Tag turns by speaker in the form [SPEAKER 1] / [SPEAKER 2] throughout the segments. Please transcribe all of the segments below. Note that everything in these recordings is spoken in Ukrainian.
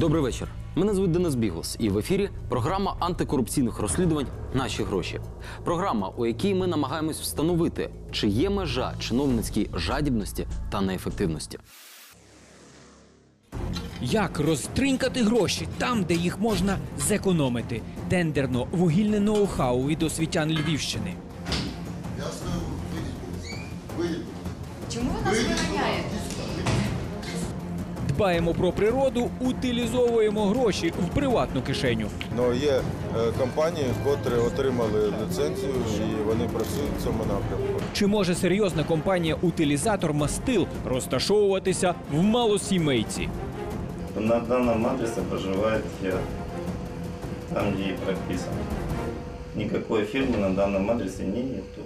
[SPEAKER 1] Добрий вечір. Мене звуть Денис Біглс, і в ефірі програма антикорупційних розслідувань Наші гроші. Програма, у якій ми намагаємось встановити, чи є межа чиновницькій жадібності та неефективності.
[SPEAKER 2] Як розтринькати гроші там, де їх можна зекономити? Тендерно вугільне ноу-хау від освітян Львівщини.
[SPEAKER 3] Вийдіть.
[SPEAKER 4] Чому ви нас?
[SPEAKER 2] Дбаємо про природу, утилізовуємо гроші в приватну кишеню.
[SPEAKER 3] Ну, є е, компанії, котрі отримали ліцензію і вони працюють в цьому напрямку.
[SPEAKER 2] Чи може серйозна компанія утилізатор мастил розташовуватися в малосімейці?
[SPEAKER 5] На данном адресе проживает я, там, где и прописано. Никакой фирмы на данном адресе не нету.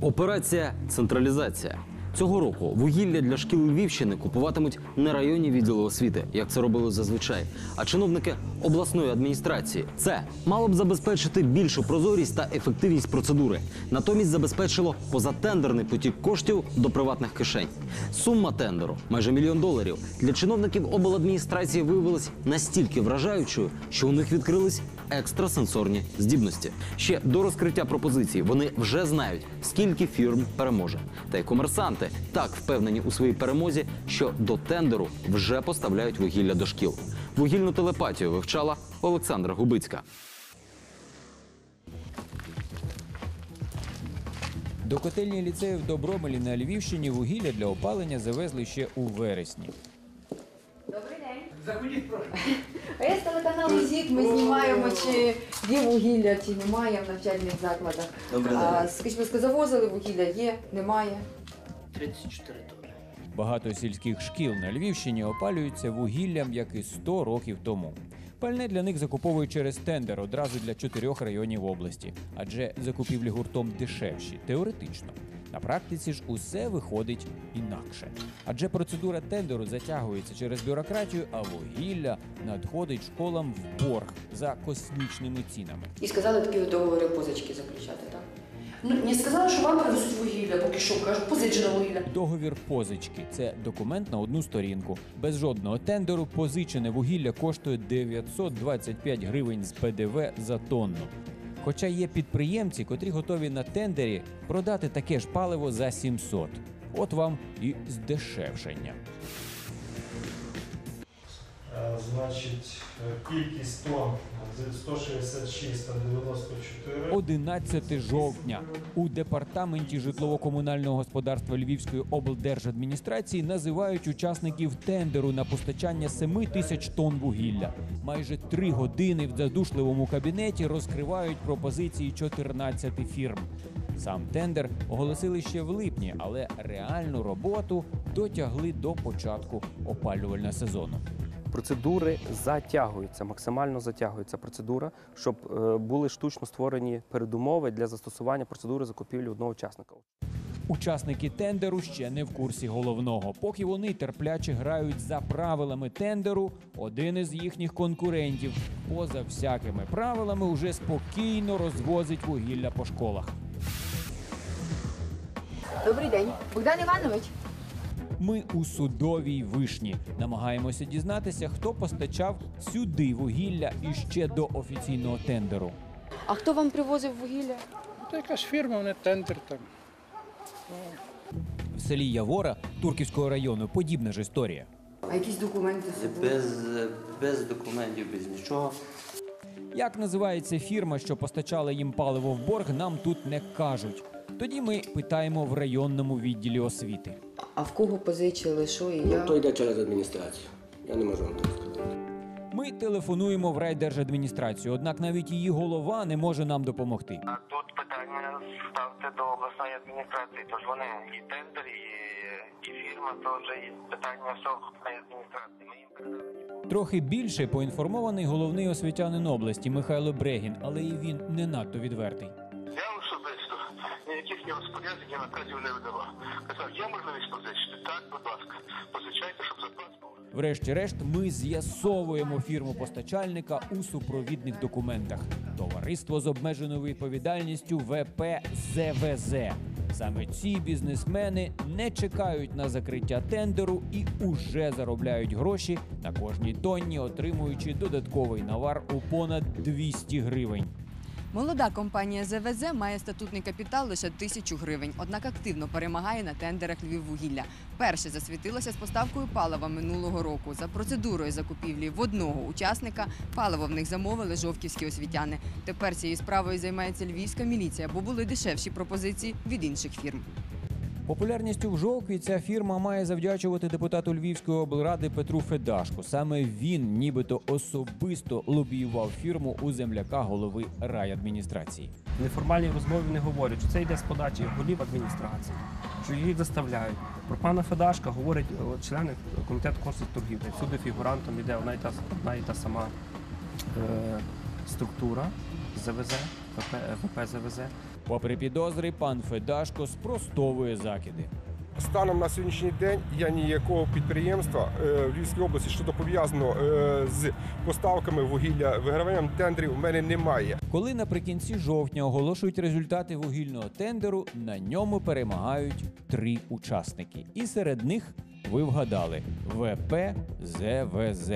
[SPEAKER 1] Операція централізація. Цього року вугілля для шкіл Львівщини купуватимуть не районні відділи освіти, як це робили зазвичай, а чиновники обласної адміністрації. Це мало б забезпечити більшу прозорість та ефективність процедури. Натомість забезпечило позатендерний потік коштів до приватних кишень. Сума тендеру майже мільйон доларів для чиновників обладміністрації виявилась настільки вражаючою, що у них відкрились екстрасенсорні здібності. Ще до розкриття пропозиції вони вже знають, скільки фірм переможе. Та й комерсанти так впевнені у своїй перемозі, що до тендеру вже поставляють вугілля до шкіл. Вугільну телепатію вивчала Олександра Губицька.
[SPEAKER 2] До котельні ліцею в Добромелі на Львівщині вугілля для опалення завезли ще у вересні.
[SPEAKER 4] Заходіть А я з телеканалу ЗІК. Ми знімаємо, чи є вугілля, чи немає в навчальних закладах.
[SPEAKER 5] Добрий день.
[SPEAKER 4] А, скажіть, будь ласка, завозили вугілля? Є, немає.
[SPEAKER 6] 34 тонни.
[SPEAKER 2] Багато сільських шкіл на Львівщині опалюються вугіллям, як і 100 років тому. Пальне для них закуповують через тендер одразу для чотирьох районів області, адже закупівлі гуртом дешевші, теоретично. На практиці ж усе виходить інакше. Адже процедура тендеру затягується через бюрократію, а вугілля надходить школам в борг за космічними цінами.
[SPEAKER 7] І сказали такі договори позички заключати, так?
[SPEAKER 6] Ну, не сказали, що вам привезуть вугілля, поки що кажуть, позичене вугілля.
[SPEAKER 2] Договір позички це документ на одну сторінку. Без жодного тендеру позичене вугілля коштує 925 гривень з ПДВ за тонну. Хоча є підприємці, котрі готові на тендері продати таке ж паливо за 700. От вам і здешевшення.
[SPEAKER 8] Е, Значить, е, кількість тонн 166 та 94.
[SPEAKER 2] 11 жовтня у департаменті житлово-комунального господарства Львівської облдержадміністрації називають учасників тендеру на постачання 7 тисяч тонн вугілля. Майже три години в задушливому кабінеті розкривають пропозиції 14 фірм. Сам тендер оголосили ще в липні, але реальну роботу дотягли до початку опалювального сезону.
[SPEAKER 9] Процедури затягуються, максимально затягується процедура, щоб е, були штучно створені передумови для застосування процедури закупівлі одного учасника.
[SPEAKER 2] Учасники тендеру ще не в курсі головного. Поки вони терпляче грають за правилами тендеру, один із їхніх конкурентів поза всякими правилами уже спокійно розвозить вугілля по школах.
[SPEAKER 4] Добрий день. Богдан Іванович.
[SPEAKER 2] Ми у судовій вишні намагаємося дізнатися, хто постачав сюди вугілля іще до офіційного тендеру.
[SPEAKER 7] А хто вам привозив вугілля?
[SPEAKER 6] Це якась фірма, вони тендер там.
[SPEAKER 2] В селі Явора Турківського району подібна ж історія.
[SPEAKER 4] А якісь документи з собою?
[SPEAKER 10] Без, без документів, без нічого.
[SPEAKER 2] Як називається фірма, що постачала їм паливо в борг, нам тут не кажуть. Тоді ми питаємо в районному відділі освіти.
[SPEAKER 7] А в кого позичили, що і як?
[SPEAKER 10] То йде через адміністрацію. Я не можу вам так сказати.
[SPEAKER 2] Ми телефонуємо в райдержадміністрацію, однак навіть її голова не може нам допомогти.
[SPEAKER 11] А Тут питання ставте до обласної адміністрації, тож вони і тендер, і, і фірма, то вже і питання обласної адміністрації. Ми їм передали.
[SPEAKER 2] Трохи більше поінформований головний освітянин області Михайло Брегін, але і він не надто відвертий.
[SPEAKER 11] Я ні розпоряджень, ні наказів не видавав. Казав, є можливість позичити? Так, будь ласка, позичайте, щоб запас був.
[SPEAKER 2] Врешті-решт, ми з'ясовуємо фірму постачальника у супровідних документах. Товариство з обмеженою відповідальністю ВП ЗВЗ. Саме ці бізнесмени не чекають на закриття тендеру і уже заробляють гроші на кожній тонні, отримуючи додатковий навар у понад 200 гривень.
[SPEAKER 7] Молода компанія ЗВЗ має статутний капітал лише тисячу гривень, однак активно перемагає на тендерах Львіввугілля. Перше засвітилося з поставкою палива минулого року. За процедурою закупівлі в одного учасника паливо в них замовили жовківські освітяни. Тепер цією справою займається львівська міліція, бо були дешевші пропозиції від інших фірм.
[SPEAKER 2] Популярністю в жовкві ця фірма має завдячувати депутату Львівської облради Петру Федашку. Саме він, нібито особисто лобіював фірму у земляка голови райадміністрації.
[SPEAKER 9] В неформальній розмові не говорять, що це йде з подачі голів адміністрації, що їх заставляють. Про пана Федашка говорять е, члени комітету консульторгів. Всюди фігурантом йде одна і та, одна і та сама е, структура ЗВЗ, ВП, ВП ЗВЗ.
[SPEAKER 2] Попри підозри, пан Федашко спростовує закиди.
[SPEAKER 12] Станом на сьогоднішній день я ніякого підприємства е, в Львівській області, що пов'язано е, з поставками вугілля, виграванням тендерів, у мене немає.
[SPEAKER 2] Коли наприкінці жовтня оголошують результати вугільного тендеру, на ньому перемагають три учасники. І серед них ви вгадали ВП ЗВЗ.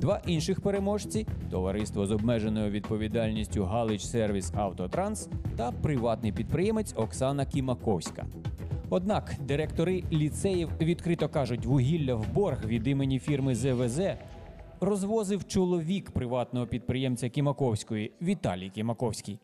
[SPEAKER 2] Два інших переможці товариство з обмеженою відповідальністю Галич Сервіс Автотранс та приватний підприємець Оксана Кімаковська. Однак директори ліцеїв відкрито кажуть, вугілля в борг від імені фірми ЗВЗ розвозив чоловік приватного підприємця Кімаковської Віталій Кімаковський.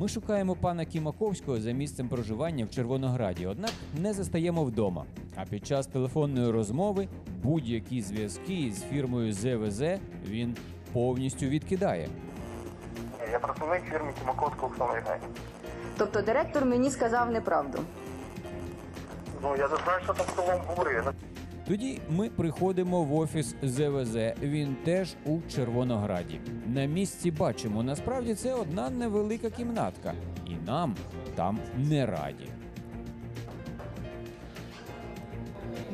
[SPEAKER 2] Ми шукаємо пана Кімаковського за місцем проживання в Червонограді, однак не застаємо вдома. А під час телефонної розмови будь-які зв'язки з фірмою ЗВЗ він повністю відкидає.
[SPEAKER 11] Я працівник фірми Тимаковського Оксана Євгенівна.
[SPEAKER 4] Тобто директор мені сказав неправду.
[SPEAKER 11] Ну, я не знаю, що там хто вам говорив.
[SPEAKER 2] Тоді ми приходимо в офіс ЗВЗ. Він теж у Червонограді. На місці бачимо, насправді це одна невелика кімнатка, і нам там не раді.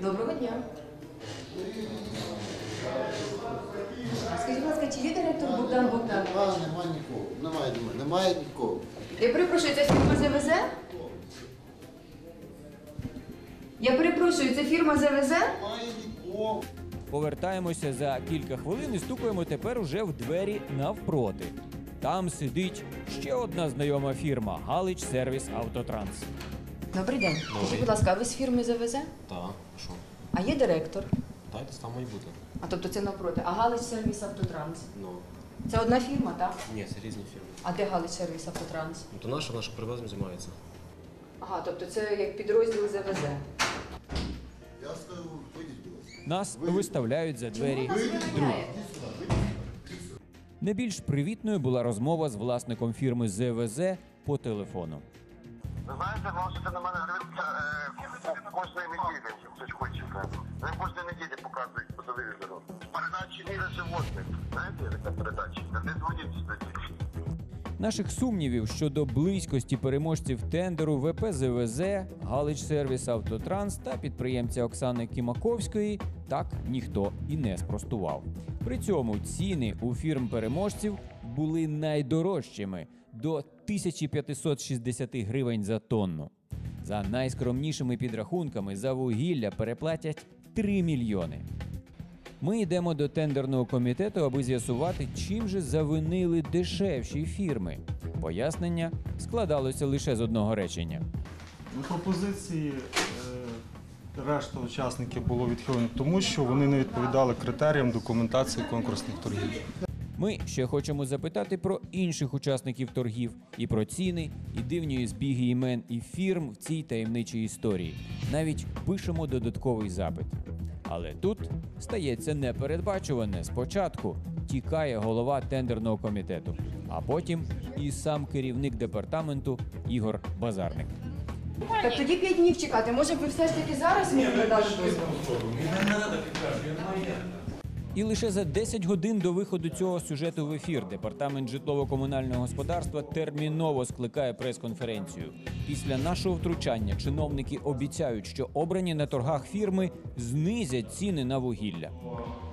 [SPEAKER 7] Доброго дня. Скажіть, будь ласка, чи є директор Богдан Богданович?
[SPEAKER 13] Немає нікого. Немає, немає, немає нікого.
[SPEAKER 4] Я перепрошую, це фірма ЗВЗ? Я перепрошую, це фірма ЗВЗ?
[SPEAKER 2] Повертаємося за кілька хвилин і стукаємо тепер уже в двері навпроти. Там сидить ще одна знайома фірма Галич Сервіс Автотранс.
[SPEAKER 7] Добрий день. Скажіть, будь ласка, а ви з фірми ЗВЗ?
[SPEAKER 14] Так, що?
[SPEAKER 7] А є директор?
[SPEAKER 14] Так, десь там має бути.
[SPEAKER 7] А тобто це навпроти. А Галич Сервіс Автотранс?
[SPEAKER 14] Ну,
[SPEAKER 7] Це одна фірма, так?
[SPEAKER 14] ні, це різні фірми.
[SPEAKER 7] А де Галич Сервіс Автотранс?
[SPEAKER 14] Ну, то наша, наша привезом займається.
[SPEAKER 7] Ага, тобто це як підрозділ ЗВЗ.
[SPEAKER 2] Нас виставляють за двері друг. Не більш привітною була розмова з власником фірми ЗВЗ по телефону.
[SPEAKER 11] Ви знаєте, можете на мене дивитися е, кожної неділі, хтось хоче. Ви кожної неділі показують по телевізору. Передачі «Міра животних». Знаєте, така передача? Не дзвоніть сюди.
[SPEAKER 2] Наших сумнівів щодо близькості переможців тендеру ВП ЗВЗ, Галич Сервіс Автотранс та підприємця Оксани Кімаковської так ніхто і не спростував. При цьому ціни у фірм переможців були найдорожчими до 1560 гривень за тонну. За найскромнішими підрахунками за вугілля переплатять 3 мільйони. Ми йдемо до тендерного комітету, аби з'ясувати, чим же завинили дешевші фірми. Пояснення складалося лише з одного речення.
[SPEAKER 8] Пропозиції решта учасників було відхилено, тому що вони не відповідали критеріям документації конкурсних торгів.
[SPEAKER 2] Ми ще хочемо запитати про інших учасників торгів і про ціни, і дивні збіги імен і фірм в цій таємничій історії. Навіть пишемо додатковий запит. Але тут стається непередбачуване. Спочатку тікає голова тендерного комітету, а потім і сам керівник департаменту Ігор Базарник.
[SPEAKER 7] Так тоді п'ять днів чекати. Може б ви все ж таки зараз мені надали дозвіл?
[SPEAKER 2] І лише за 10 годин до виходу цього сюжету в ефір департамент житлово-комунального господарства терміново скликає прес-конференцію. Після нашого втручання чиновники обіцяють, що обрані на торгах фірми знизять ціни на вугілля.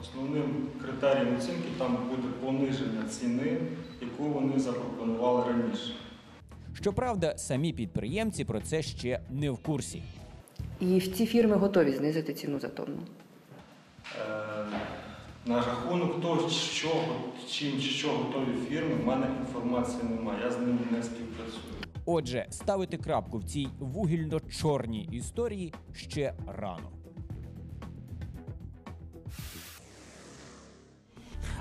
[SPEAKER 8] Основним критерієм оцінки там буде пониження ціни, яку вони запропонували раніше.
[SPEAKER 2] Щоправда, самі підприємці про це ще не в курсі.
[SPEAKER 6] І в ці фірми готові знизити ціну за тонну.
[SPEAKER 8] Е, На рахунок того, що, чим що готові фірми, в мене інформації немає. Я з ними не співпрацюю.
[SPEAKER 2] Отже, ставити крапку в цій вугільно-чорній історії ще рано.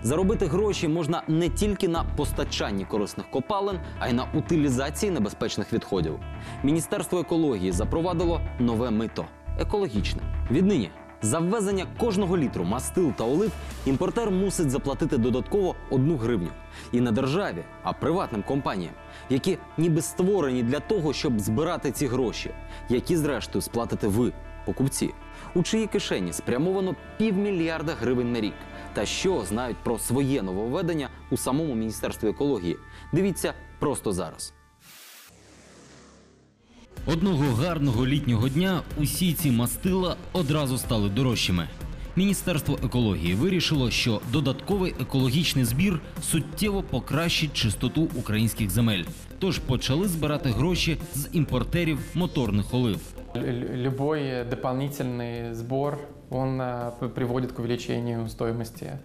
[SPEAKER 1] Заробити гроші можна не тільки на постачанні корисних копалин, а й на утилізації небезпечних відходів. Міністерство екології запровадило нове мито екологічне. Віднині за ввезення кожного літру мастил та олив імпортер мусить заплатити додатково одну гривню. І не державі, а приватним компаніям, які ніби створені для того, щоб збирати ці гроші, які зрештою сплатите ви, покупці, у чиї кишені спрямовано півмільярда гривень на рік. Та що знають про своє нововведення у самому міністерстві екології? Дивіться просто зараз. Одного гарного літнього дня усі ці мастила одразу стали дорожчими. Міністерство екології вирішило, що додатковий екологічний збір суттєво покращить чистоту українських земель. Тож почали збирати гроші з імпортерів моторних олив.
[SPEAKER 15] Любой дополнительный сбор, он э, п- приводит к увеличению стоимости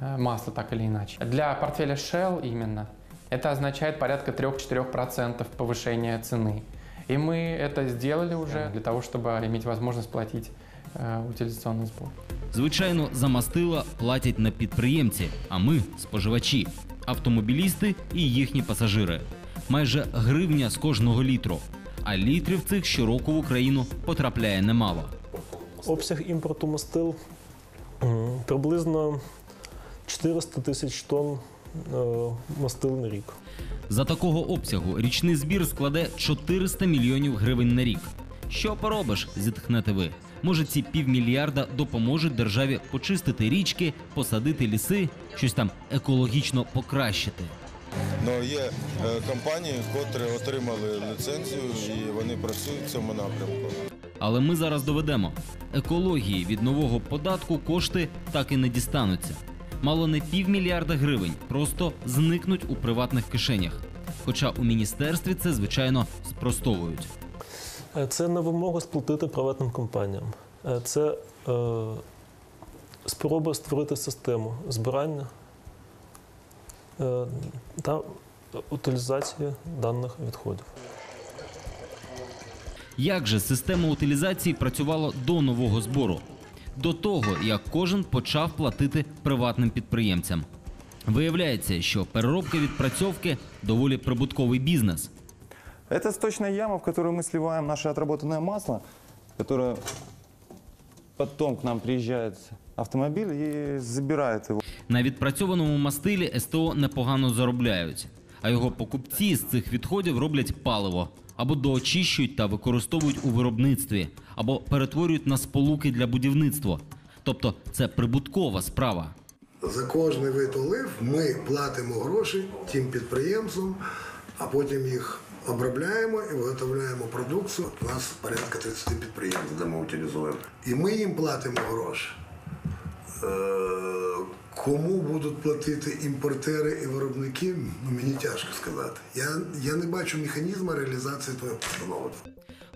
[SPEAKER 15] э, масла, так или иначе. Для портфеля Shell именно это означает порядка 3-4% повышения цены. И мы это сделали уже для того, чтобы иметь возможность платить э, утилизационный сбор.
[SPEAKER 1] Звичайно, за мастила платять не підприємці, а ми споживачі, автомобілісти і їхні пасажири. Майже гривня з кожного літру. А літрів цих щороку в Україну потрапляє немало.
[SPEAKER 16] Обсяг імпорту мастил приблизно 400 тисяч тонн е, мастил на рік.
[SPEAKER 1] За такого обсягу річний збір складе 400 мільйонів гривень на рік. Що поробиш, зітхнете ви. Може, ці півмільярда допоможуть державі почистити річки, посадити ліси, щось там екологічно покращити.
[SPEAKER 3] Ну, є е, компанії, котрі отримали ліцензію і вони працюють в цьому напрямку.
[SPEAKER 1] Але ми зараз доведемо: екології від нового податку кошти так і не дістануться. Мало не півмільярда гривень просто зникнуть у приватних кишенях. Хоча у міністерстві це звичайно спростовують.
[SPEAKER 16] Е, Це не вимога сплатити приватним компаніям. Е, Це е, спроба створити систему збирання е, та утилізації даних відходів.
[SPEAKER 1] Як же система утилізації працювала до нового збору? До того, як кожен почав платити приватним підприємцям. Виявляється, що переробка відпрацьовки доволі прибутковий бізнес.
[SPEAKER 17] Это сточная яма, в которую мы сливаем наше отработанное масло, которое потом к нам приезжает автомобиль и забирает его.
[SPEAKER 1] На відпрацьованому мастилі СТО непогано заробляють, а його покупці з цих відходів роблять паливо або доочищують та використовують у виробництві, або перетворюють на сполуки для будівництва. Тобто це прибуткова справа.
[SPEAKER 13] За кожний вид олив ми платимо гроші тим підприємцям, а потім їх обробляємо і виготовляємо продукцію. У нас порядка 30 підприємств, де ми утилізуємо. І ми їм платимо гроші. Кому будуть платити імпортери і виробники, ну мені тяжко сказати. Я, я не бачу механізму реалізації твоєї постанови.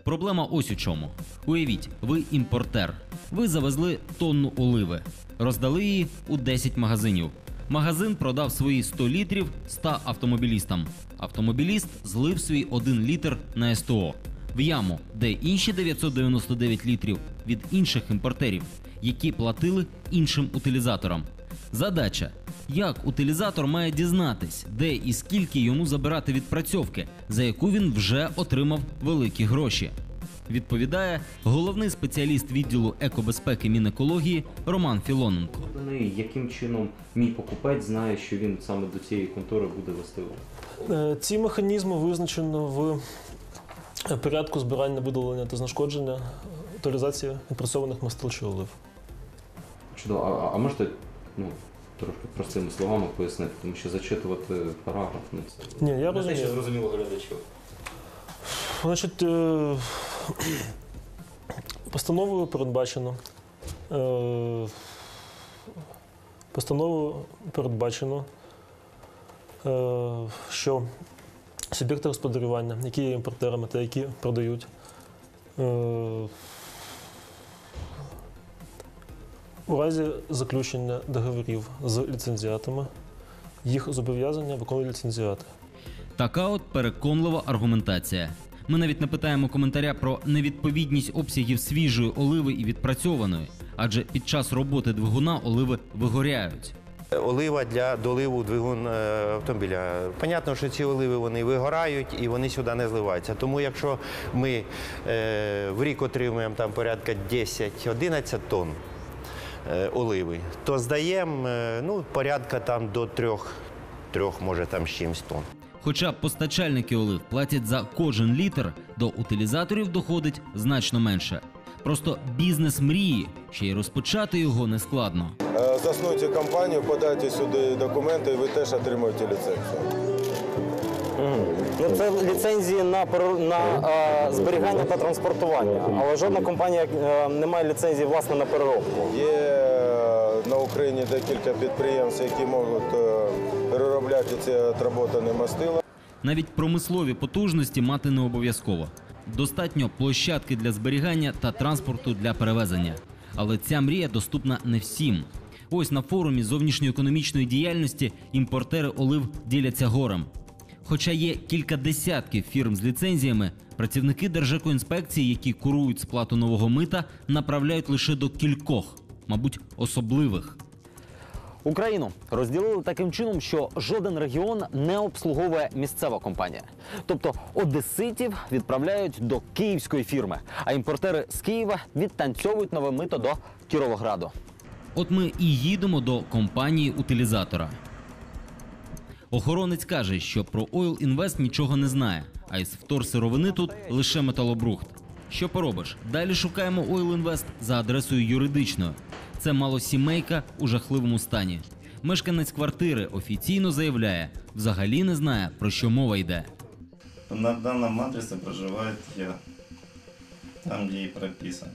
[SPEAKER 1] Проблема ось у чому. Уявіть, ви імпортер. Ви завезли тонну оливи, роздали її у 10 магазинів. Магазин продав свої 100 літрів 100 автомобілістам. Автомобіліст злив свій 1 літр на СТО в яму, де інші 999 літрів від інших імпортерів, які платили іншим утилізаторам. Задача: як утилізатор має дізнатись, де і скільки йому забирати відпрацьовки, за яку він вже отримав великі гроші. Відповідає головний спеціаліст відділу екобезпеки Мінекології Роман Філоненко.
[SPEAKER 18] Яким чином мій покупець знає, що він саме до цієї контори буде вести
[SPEAKER 16] Е, Ці механізми визначено в е, порядку збирання, видалення та знешкодження, утилізації відпрацьованих мастил чи олив.
[SPEAKER 18] Чудово, а, а можете ну, трошки простими словами пояснити, тому що зачитувати параграф ну, це
[SPEAKER 16] Ні, я
[SPEAKER 18] не те,
[SPEAKER 16] розумію.
[SPEAKER 18] що зрозуміло глядачів.
[SPEAKER 16] Значить, е, постановою передбачено. е, Постановою передбачено, е, що суб'єкти господарювання, які є імпортерами та які продають. Е, У разі заключення договорів з ліцензіатами їх зобов'язання виконують ліцензіати.
[SPEAKER 1] Така от переконлива аргументація. Ми навіть не питаємо коментаря про невідповідність обсягів свіжої оливи і відпрацьованої, адже під час роботи двигуна оливи вигоряють.
[SPEAKER 19] Олива для доливу двигун е, автомобіля. Понятно, що ці оливи вони вигорають і вони сюди не зливаються. Тому якщо ми е, в рік отримуємо там порядка 10-11 тонн оливи, то здаємо е, ну, порядка там до трьох, трьох, може там з чимось тонн.
[SPEAKER 1] Хоча постачальники олив платять за кожен літр, до утилізаторів доходить значно менше. Просто бізнес мрії, ще й розпочати його не складно.
[SPEAKER 3] Е, Заснуйте компанію, подайте сюди документи, і ви теж отримаєте ліцензію.
[SPEAKER 20] Ну, це ліцензії на, на е, зберігання та транспортування, але жодна компанія е, не має ліцензії власне на переробку.
[SPEAKER 3] Є е, на Україні декілька підприємств, які можуть е, переробляти ці отработані мастила.
[SPEAKER 1] Навіть промислові потужності мати не обов'язково. Достатньо площадки для зберігання та транспорту для перевезення. Але ця мрія доступна не всім. Ось на форумі зовнішньоекономічної діяльності імпортери олив діляться горем. Хоча є кілька десятків фірм з ліцензіями, працівники Держекоінспекції, які курують сплату нового мита, направляють лише до кількох, мабуть, особливих.
[SPEAKER 21] Україну розділили таким чином, що жоден регіон не обслуговує місцева компанія. Тобто одеситів відправляють до київської фірми, а імпортери з Києва відтанцьовують нове мито до Кіровограду.
[SPEAKER 1] От ми і їдемо до компанії утилізатора. Охоронець каже, що про Oil Invest нічого не знає, а із вторсировини тут лише металобрухт. Що поробиш? Далі шукаємо Oil Invest за адресою юридичною. Це малосімейка у жахливому стані. Мешканець квартири офіційно заявляє, взагалі не знає про що мова йде.
[SPEAKER 5] На данном адресе проживает я, там, где и прописан.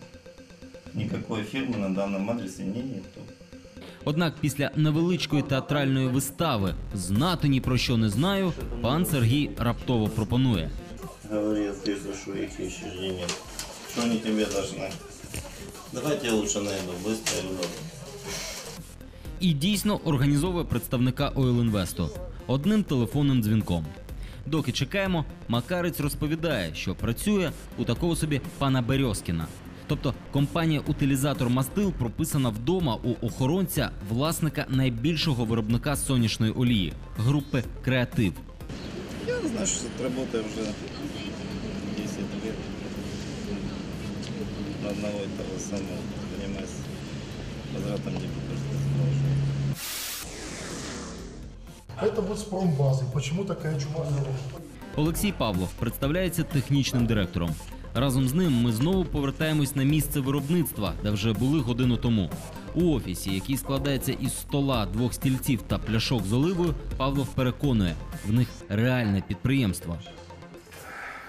[SPEAKER 5] Никакой фирмы на данном адресе не нету.
[SPEAKER 1] Однак після невеличкої театральної вистави знати ні про що не знаю, пан Сергій раптово пропонує.
[SPEAKER 5] Говорят, ты что их ищешь денег. Что они тебе должны? Давайте я лучше найду, быстро и удобно.
[SPEAKER 1] і дійсно організовує представника Oil Invest одним телефонним дзвінком. Доки чекаємо, Макарець розповідає, що працює у такого собі пана Березкіна. Тобто компанія утилізатор мастил прописана вдома у охоронця власника найбільшого виробника сонячної олії групи Креатив.
[SPEAKER 5] Я знаю, что работаю уже 10 лет. На одного и того самого. Занимаюсь возвратом депозита.
[SPEAKER 22] Это вот с промбазы. Почему такая чума
[SPEAKER 1] Олексій Павлов представляється технічним директором. Разом з ним ми знову повертаємось на місце виробництва, де вже були годину тому. У офісі, який складається із стола, двох стільців та пляшок з оливою, Павлов переконує, в них реальне підприємство.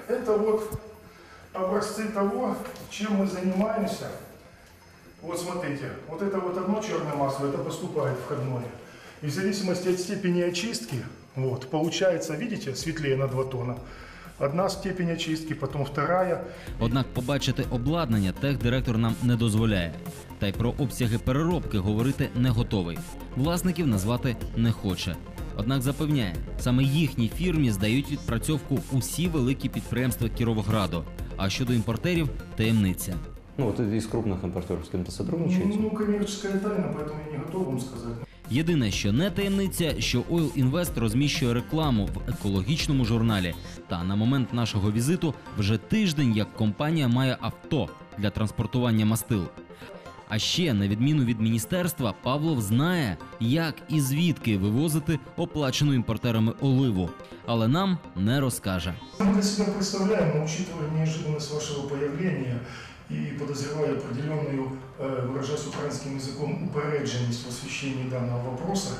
[SPEAKER 22] Это вот образцы того, чем мы занимаемся. Вот смотрите, вот это вот одно черное масло, это поступает входное. И в зависимости от степени очистки, вот, получается, видите, светлее на 2 тона. Одна степень очистки, потом вторая.
[SPEAKER 1] Однак побачити обладнання техдиректор нам не дозволяє. Та й про обсяги переробки говорити не готовий. Власників назвати не хоче. Однак запевняє, саме їхній фірмі здають відпрацьовку усі великі підприємства Кіровограду. А щодо імпортерів таємниця.
[SPEAKER 18] Ну, вот из крупных импортеров с кем-то сотрудничаете?
[SPEAKER 22] Ну, коммерческая тайна, поэтому я не готов вам сказать.
[SPEAKER 1] Єдине, що не таємниця, що Oil Invest розміщує рекламу в екологічному журналі. Та на момент нашого візиту вже тиждень як компанія має авто для транспортування мастил. А ще, на відміну від міністерства, Павлов знає, як і звідки вивозити оплачену імпортерами оливу, але нам не розкаже.
[SPEAKER 22] Мы для себя представляем, но учитывая неожиданность вашего появления и подозревая определенную, э, выражаясь украинским языком, упередженность в освещении данного вопроса,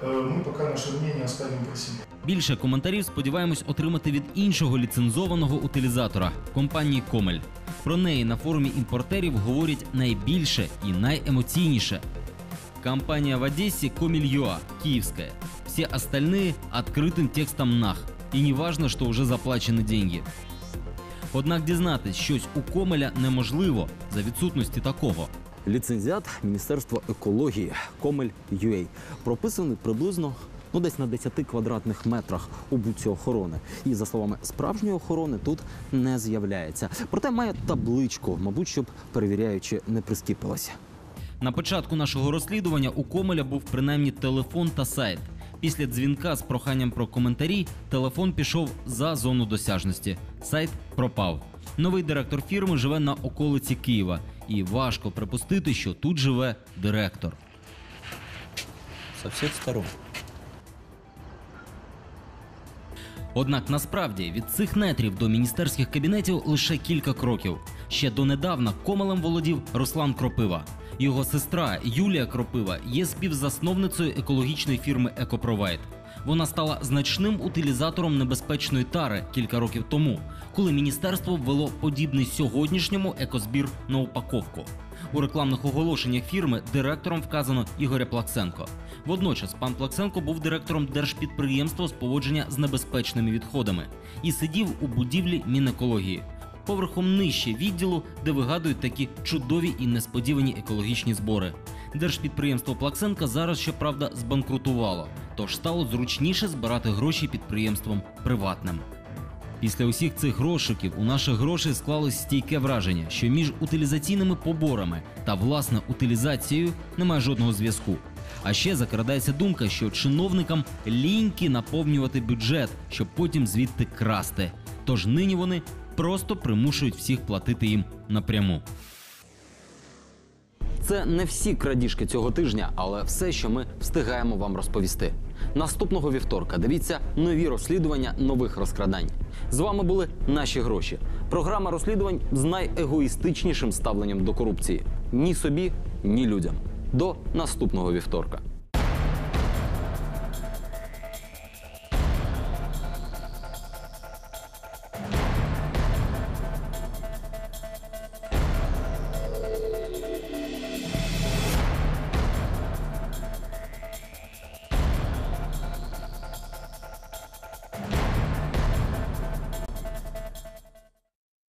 [SPEAKER 22] э, мы пока наше мнение оставим при себе.
[SPEAKER 1] Більше коментарів сподіваємось отримати від іншого ліцензованого утилізатора компанії Комель. Про неї на форумі імпортерів говорять найбільше і найемоційніше. Компания в Одессе Комильюа, киевская. Все остальные открытым текстом нах. И не важно, что уже заплачены деньги. Однак дізнатись щось у Комеля неможливо за відсутності такого.
[SPEAKER 23] Ліцензіат Міністерства екології Комель UA прописаний приблизно ну десь на 10 квадратних метрах у буці охорони. І за словами справжньої охорони тут не з'являється. Проте має табличку, мабуть, щоб перевіряючи не прискіпилася.
[SPEAKER 1] На початку нашого розслідування у Комеля був принаймні телефон та сайт. Після дзвінка з проханням про коментарі телефон пішов за зону досяжності. Сайт пропав. Новий директор фірми живе на околиці Києва, і важко припустити, що тут живе директор.
[SPEAKER 18] Со всех сторон.
[SPEAKER 1] Однак насправді від цих нетрів до міністерських кабінетів лише кілька кроків. Ще донедавна комелем володів Руслан Кропива. Його сестра Юлія Кропива є співзасновницею екологічної фірми Екопровайд. Вона стала значним утилізатором небезпечної тари кілька років тому, коли міністерство ввело подібний сьогоднішньому екозбір на упаковку. У рекламних оголошеннях фірми директором вказано Ігоря Плаксенко. Водночас пан Плаксенко був директором держпідприємства з поводження з небезпечними відходами і сидів у будівлі Мінекології. Поверхом нижче відділу, де вигадують такі чудові і несподівані екологічні збори. Держпідприємство Плаксенка зараз, щоправда, збанкрутувало, тож стало зручніше збирати гроші підприємством приватним. Після усіх цих розшуків у наших грошей склалось стійке враження, що між утилізаційними поборами та власне утилізацією немає жодного зв'язку. А ще закрадається думка, що чиновникам ліньки наповнювати бюджет, щоб потім звідти красти. Тож нині вони просто примушують всіх платити їм напряму.
[SPEAKER 23] Це не всі крадіжки цього тижня, але все, що ми встигаємо вам розповісти. Наступного вівторка дивіться нові розслідування нових розкрадань. З вами були наші гроші. Програма розслідувань з найегоїстичнішим ставленням до корупції: ні собі, ні людям. До наступного вівторка.